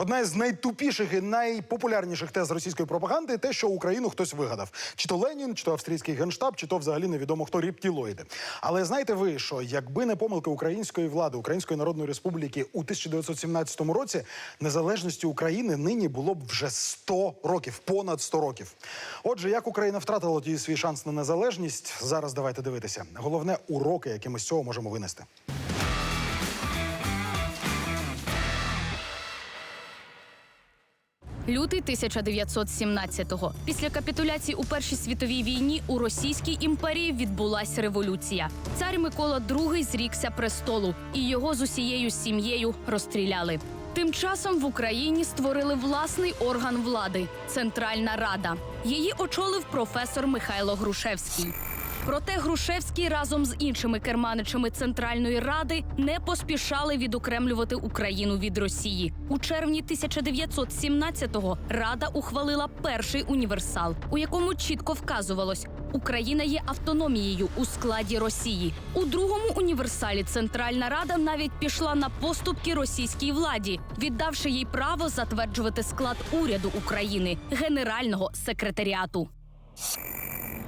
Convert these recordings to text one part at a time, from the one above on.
Одна із найтупіших і найпопулярніших тез російської пропаганди те, що Україну хтось вигадав: чи то Ленін, чи то австрійський генштаб, чи то взагалі невідомо хто рептилоїди. Але знаєте ви, що якби не помилки української влади, Української Народної Республіки у 1917 році, незалежності України нині було б вже 100 років, понад 100 років. Отже, як Україна втратила тоді свій шанс на незалежність, зараз давайте дивитися. Головне уроки, які ми з цього можемо винести. Лютий 1917-го. Після капітуляції у Першій світовій війні у Російській імперії відбулася революція. Цар Микола II зрікся престолу, і його з усією сім'єю розстріляли. Тим часом в Україні створили власний орган влади Центральна Рада. Її очолив професор Михайло Грушевський. Проте Грушевський разом з іншими керманичами Центральної Ради не поспішали відокремлювати Україну від Росії. У червні 1917-го Рада ухвалила перший універсал, у якому чітко вказувалось, Україна є автономією у складі Росії. У другому універсалі Центральна Рада навіть пішла на поступки російській владі, віддавши їй право затверджувати склад уряду України генерального секретаріату.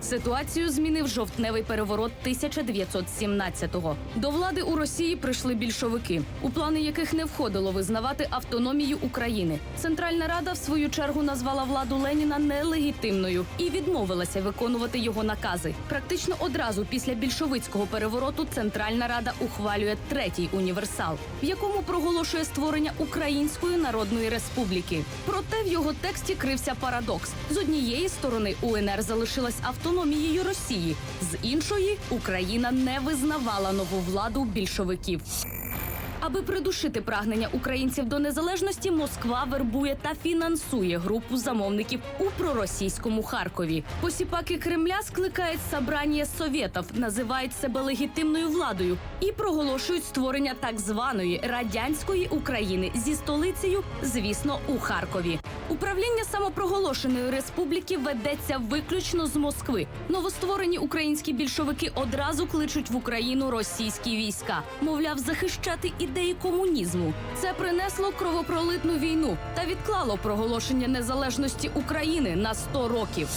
Ситуацію змінив жовтневий переворот 1917-го. До влади у Росії прийшли більшовики, у плани яких не входило визнавати автономію України. Центральна Рада, в свою чергу, назвала владу Леніна нелегітимною і відмовилася виконувати його накази. Практично одразу після більшовицького перевороту Центральна Рада ухвалює третій універсал, в якому проголошує створення Української Народної Республіки. Проте в його тексті крився парадокс: з однієї сторони УНР залишилась автономією Росії, з іншої Україна не визнавала нову владу більшовиків. Аби придушити прагнення українців до незалежності, Москва вербує та фінансує групу замовників у проросійському Харкові. Посіпаки Кремля скликають собрання совєтів, називають себе легітимною владою і проголошують створення так званої радянської України зі столицею, звісно, у Харкові. Управління самопроголошеної республіки ведеться виключно з Москви. Новостворені українські більшовики одразу кличуть в Україну російські війська, мовляв, захищати ідеї комунізму. Це принесло кровопролитну війну та відклало проголошення незалежності України на 100 років.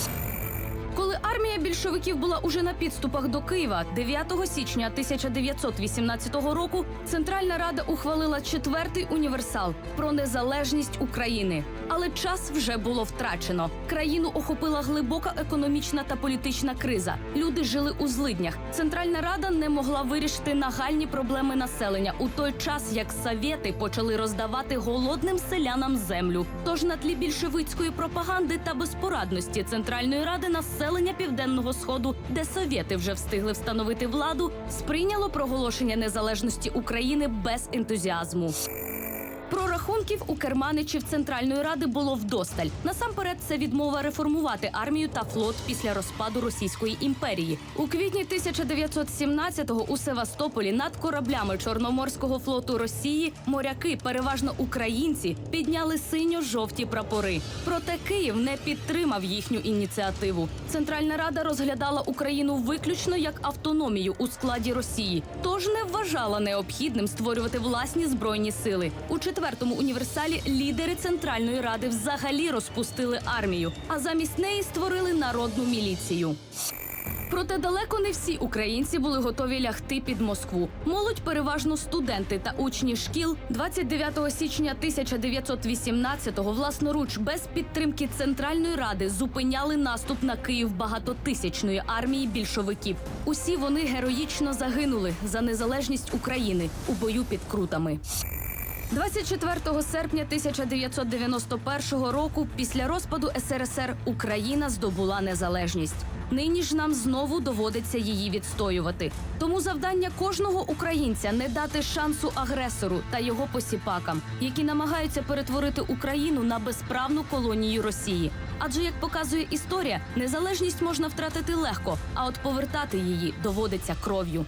Армія більшовиків була уже на підступах до Києва, 9 січня 1918 року Центральна Рада ухвалила четвертий універсал про незалежність України. Але час вже було втрачено. Країну охопила глибока економічна та політична криза. Люди жили у злиднях. Центральна Рада не могла вирішити нагальні проблеми населення у той час, як совєти почали роздавати голодним селянам землю. Тож на тлі більшовицької пропаганди та безпорадності Центральної Ради населення південного сходу, де совєти вже встигли встановити владу, сприйняло проголошення незалежності України без ентузіазму. Прорахунків у керманичів Центральної Ради було вдосталь. Насамперед, це відмова реформувати армію та флот після розпаду Російської імперії. У квітні 1917-го у Севастополі над кораблями Чорноморського флоту Росії моряки, переважно українці, підняли синьо-жовті прапори. Проте Київ не підтримав їхню ініціативу. Центральна Рада розглядала Україну виключно як автономію у складі Росії, тож не вважала необхідним створювати власні збройні сили. У четвертому універсалі лідери Центральної Ради взагалі розпустили армію, а замість неї створили народну міліцію. Проте далеко не всі українці були готові лягти під Москву. Молодь, переважно студенти та учні шкіл, 29 січня 1918-го власноруч без підтримки Центральної ради зупиняли наступ на Київ багатотисячної армії більшовиків. Усі вони героїчно загинули за незалежність України у бою під крутами. 24 серпня 1991 року, після розпаду СРСР, Україна здобула незалежність. Нині ж нам знову доводиться її відстоювати. Тому завдання кожного українця не дати шансу агресору та його посіпакам, які намагаються перетворити Україну на безправну колонію Росії. Адже як показує історія, незалежність можна втратити легко, а от повертати її доводиться кров'ю.